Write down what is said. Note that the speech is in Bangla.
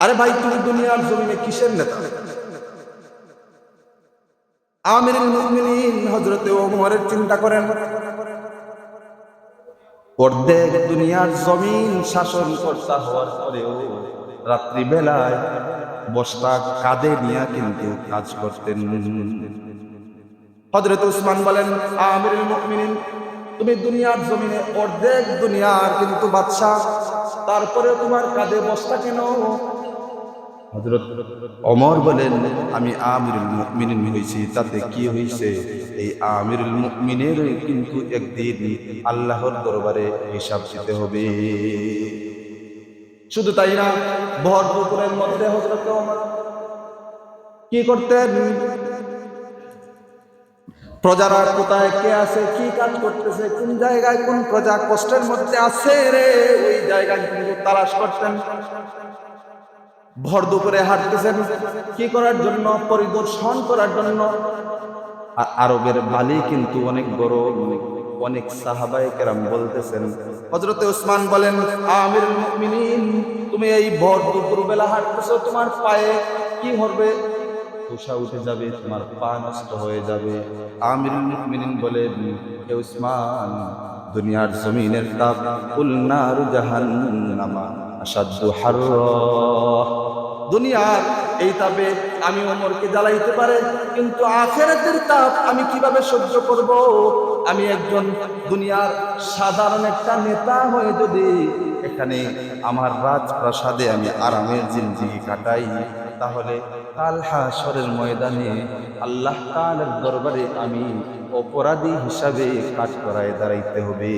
আরে ভাই, তুমি দুনিয়ার জমিনে কিসের নেতা? আমিরুল হজরতে ওমরের চিন্তা করেন। অর্ধেক দুনিয়ার জমিন শাসন কর্তা হওয়ার পরেও রাত্রি বেলায় বস্তা কাঁধে নিয়ে কিন্তু কাজ করতেন। হযরত উসমান বলেন আমিরুল মুমিনিন, তুমি দুনিয়ার জমিনে অর্ধেক দুনিয়ার কিন্তু বাদশা তারপরে তোমার কাঁধে বস্তা কেন? হযরত অমর বলেন, আমি আমিরুল মুমিনিন হয়েছি, তাতে কি হয়েছে এই আমিরুল মুমিনের কিন্তু একদিন আল্লাহর দরবারে হিসাব দিতে হবে। শুধু তাই না ভর পুকুরের মধ্যে অমর কি করতেন? প্রজারা কোথায়, কে আছে, কি কাজ করতেছে, কোন জায়গায় কোন প্রজা কষ্টের মধ্যে আছে রে? ওই জায়গায় কিন্তু তালাশ করতেন। ভর দুপুরে হাঁটতেছেন। কি করার জন্য? পরিদর্শন করার জন্য। আর আরবের বালি কিন্তু অনেক বড়। অনেক সাহাবাই কেরাম বলতেছেন হজরতে উসমান বলেন আমির মুমিনিন, তুমি এই ভর দুপুর বেলা হাঁটতেছো, তোমার পায়ে কি হবে? তুষা উঠে যাবে, তোমার পা নষ্ট হয়ে যাবে। আমির মুমিনিন বলেন, হে উসমান দুনিয়ার জমিনের তাপ উলনারু জাহান্নামা আসাদ্দু হাররা। দুনিয়ার এই তাপে আমি ওমরকে জ্বালাইতে পারে, কিন্তু আখেরাতের তাপ আমি কীভাবে সহ্য করব? আমি একজন দুনিয়ার সাধারণ একটা নেতা হয়ে যদি এখানে আমার রাজপ্রাসাদে আমি আরামের জিন্দিগি কাটাই, তাহলে কাল হাসরের ময়দানে আল্লাহ তাআলার দরবারে আমি অপরাধী হিসাবে কাজ করায় দাঁড়াইতে হবে।